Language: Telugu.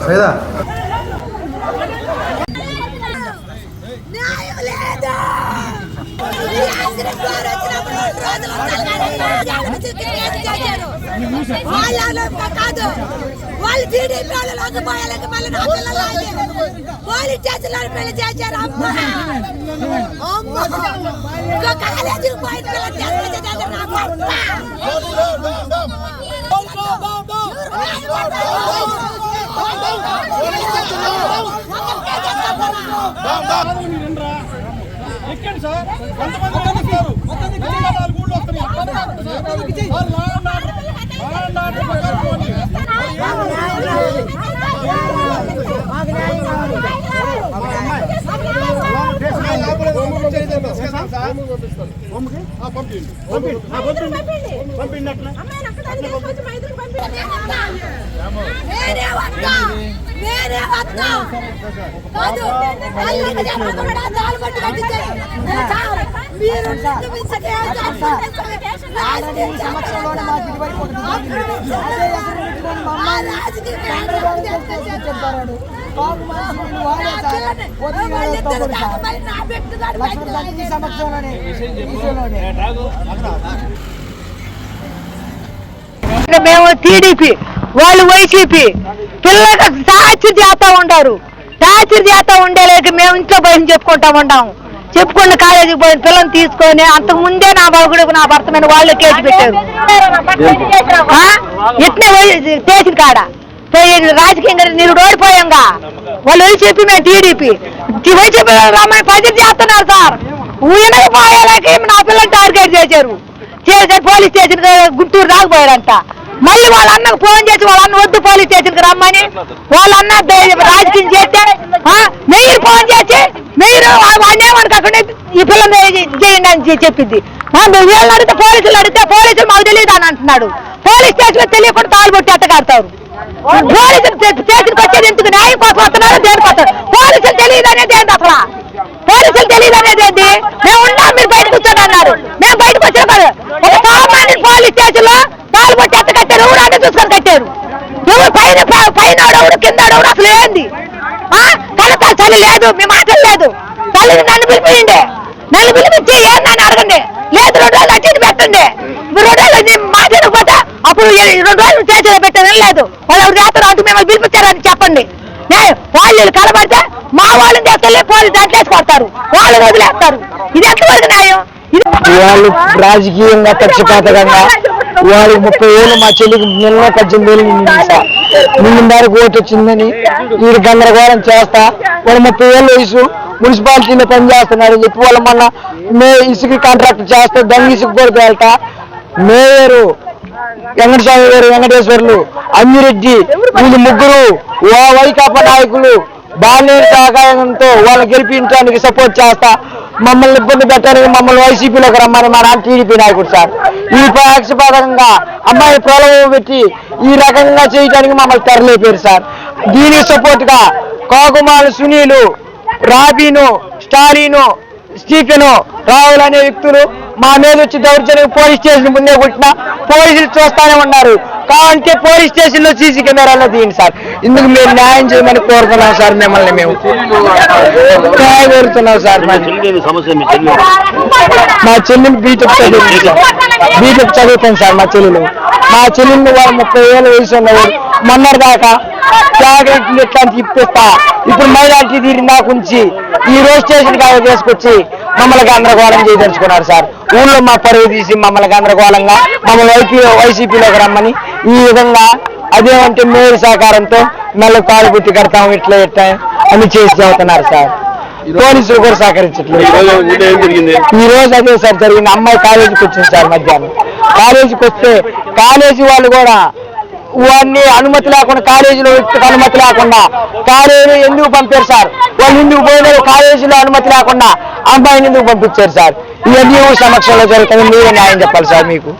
సైదా చేశారు. కాదు వాళ్ళు టీడీపీ మళ్ళీ నా పిల్లలు పోలీస్ స్టేషన్లో పెళ్ళి చేశారు కాలేజీకి పోయిన పిల్లలు చేశారు నా భర్త. ఎక్కండి సార్ కొంతమంది వస్తారు మొత్తం నాలుగు ఊళ్ళు వస్తున్నాయి sir land order land order ప్రకారం పోనీ. ఆ, పంపించండి పంపించండి అట్లా నేనే వస్తా నేనే వస్తా కాదు వాళ్ళకి చెప్పకుండా దారి పట్టు కట్టించారు సార్, మీరు సమక్షంలోనే మేము టీడీపీ వాళ్ళు వైసీపీ పిల్లలకు టార్చర్ చేస్తా ఉంటారు టార్చర్ చేస్తా ఉండేలేక మేము ఇంట్లో పోయి చెప్పుకుంటా ఉంటాము చెప్పుకున్న కాలేజీకి పోయిన పిల్లల్ని తీసుకొని అంతకు ముందే నా బాగుడు నా భర్త మీద వాళ్ళు కేసు పెట్టారు. ఆ? ఇట్నే కాడ? పోయి రాజకీయంగా నేను ఓడిపోయాంగా. వాళ్ళు వెళ్ళి చెప్పి మేము టీడీపీ వైసీపీ రమ్మని పది చేస్తున్నారు సార్. ఊయనకి పోయేలాకి నా పిల్లల్ని టార్గెట్ చేశారు. చేసే పోలీస్ స్టేషన్ గుంటూరు రాకపోయారంట మళ్ళీ వాళ్ళ అన్నకు ఫోన్ చేసి వాళ్ళ అన్న వద్దు పోలీస్ స్టేషన్కి రమ్మని. వాళ్ళ అన్న రాజకీయం చేస్తే ఆ, మెయిర్ ఫోన్ చేసి మెయిర్ వాడిని ఈ పిల్లని చేయండి అని చెప్పింది. వీళ్ళని అడిగితే పోలీసులు అడిగితే పోలీసులు మాకు తెలియదు అని అంటున్నాడు. పోలీస్ స్టేషన్ తెలియకుండా తాళుబొట్టి ఎట్టగడతారు పోలీసులు స్టేషన్కి వచ్చేది ఎందుకు? న్యాయం కోసం వస్తున్నారు దేనికి వస్తారు పోలీసులు తెలియదు అనేది ఏంటి అసలు పోలీసులు తెలియదు అనేది ఏంటి మేము ఉన్నాం మీరు బయట కూర్చొని అన్నారు మేము బయటకు వచ్చిన కాదు ఒక సామాన్య పోలీస్ స్టేషన్లో తాళ్ళు పట్టి ఎత్త కట్టారు ఎవరు అంటే చూసుకొని కట్టారు ఎవరు పైన ఎవడు కింద ఎవడు అసలు ఏంది? ఆ? కనుక చలి లేదు మీ మాటలు లేదు. తల్లిని నన్ను పిలిపియండి నన్ను పిలిపించి ఏందని అడగండి. లేదు రెండు రోజులు అటు పెట్టండి. మీరు రెండు రోజులు నేను మాట్లాడకపోతే అప్పుడు రెండు రోజులు చేతిలో పెట్టారని లేదు. వాళ్ళు చేస్తారు అంటూ మిమ్మల్ని పిలిపించారని చెప్పండి. నే- వాళ్ళు కలబడితే మా వాళ్ళని తీసుకెళ్ళి పోలీసు దాంట్లో కొడతారు. వాళ్ళు వదిలేస్తారు. ఇది ఎంతవరకు న్యాయం? ఇది వాళ్ళు రాజకీయంగా పక్షపాతకంగా వాళ్ళకి ముప్పై ఏళ్ళు మా చెల్లికి నెలలో పద్దెనిమిది ఏళ్ళు ముందు ఓటు వచ్చిందని వీరు గందరగోళం చేస్తా. వాడు ముప్పై ఏళ్ళు వయసు మున్సిపాలిటీలో పనిచేస్తున్నాడు చెప్పి వాళ్ళ మొన్న మే ఇసుక కాంట్రాక్ట్ చేస్తే దొంగ ఇసుక కూడా వెళ్తా. మేయరు వెంకటస్వామి గారు వెంకటేశ్వర్లు అమ్మిరెడ్డి వీళ్ళు ముగ్గురు ఓ వైకాపా నాయకులు బాల్య సహకారంతో వాళ్ళని గెలిపించడానికి సపోర్ట్ చేస్తా. మమ్మల్ని ఇబ్బంది పెట్టడానికి మమ్మల్ని వైసీపీలోకి రమ్మని మా నాన్న టీడీపీ నాయకుడు సార్. ఈ పక్షపాతంగా అమ్మాయి ప్రలోభం పెట్టి ఈ రకంగా చేయడానికి మమ్మల్ని తరలిపోయారు సార్. దీనికి సపోర్ట్గా కోకుమాల సునీలు రాబీను స్టాలిను స్టీఫెను రాహుల్ అనే వ్యక్తులు మా మీద వచ్చి దౌర్జన్యం పోలీస్ స్టేషన్ ముందే కొట్టిన పోలీసులు చూస్తానే ఉన్నారు. కావాలంటే పోలీస్ స్టేషన్లో సీసీ కెమెరాలో తీయండి సార్. ఇందుకు మీరు న్యాయం చేయమని కోరుతున్నాం సార్ మిమ్మల్ని మేము. న్యాయం కోరుతున్నాం సార్. మా చెల్లెలు బీటెక్ సార్ బీటెక్ చదువుతాం సార్ మా చెల్లెలు మా చెల్లెలు వాళ్ళు ముప్పై ఏళ్ళ వయసు ఉన్నవారు మొన్నటి దాకా జాగ్రత్తలు ఎట్లా ఇప్పిస్తా. ఇప్పుడు మైనార్టీ తీరి నాకు ఉంచి ఈ రోజు స్టేషన్ కాడ తీసుకొచ్చి మమ్మల్ని గందరగోళం చేయదలుచుకున్నారు సార్. ఊళ్ళో మా పరువు తీసి మమ్మల్ని గందరగోళంగా మమ్మల్ని వైపీ వైసీపీలోకి రమ్మని ఈ విధంగా అదేమంటే మేలు సహకారంతో మళ్ళీ కాలు గుర్తి కడతాం ఇట్లా ఇట్లా అని చేసి చదువుతున్నారు సార్. పోలీసులు కూడా సహకరించట్లేదు. ఈ రోజు అదే సార్ జరిగింది. అమ్మాయి కాలేజీకి వచ్చింది సార్ మధ్యాహ్నం. కాలేజీకి వస్తే కాలేజీ వాళ్ళు కూడా వాడిని అనుమతి లేకుండా కాలేజీలో అనుమతి లేకుండా కాలేజీ ఎందుకు పంపారు సార్? వాళ్ళు ఎందుకు పోయినారు? కాలేజీలో అనుమతి లేకుండా అమ్మాయిని ఎందుకు పంపించారు సార్? ఇవన్నీ సమక్షంలో జరుగుతుంది. మీరే న్యాయం చెప్పాలి సార్ మీకు.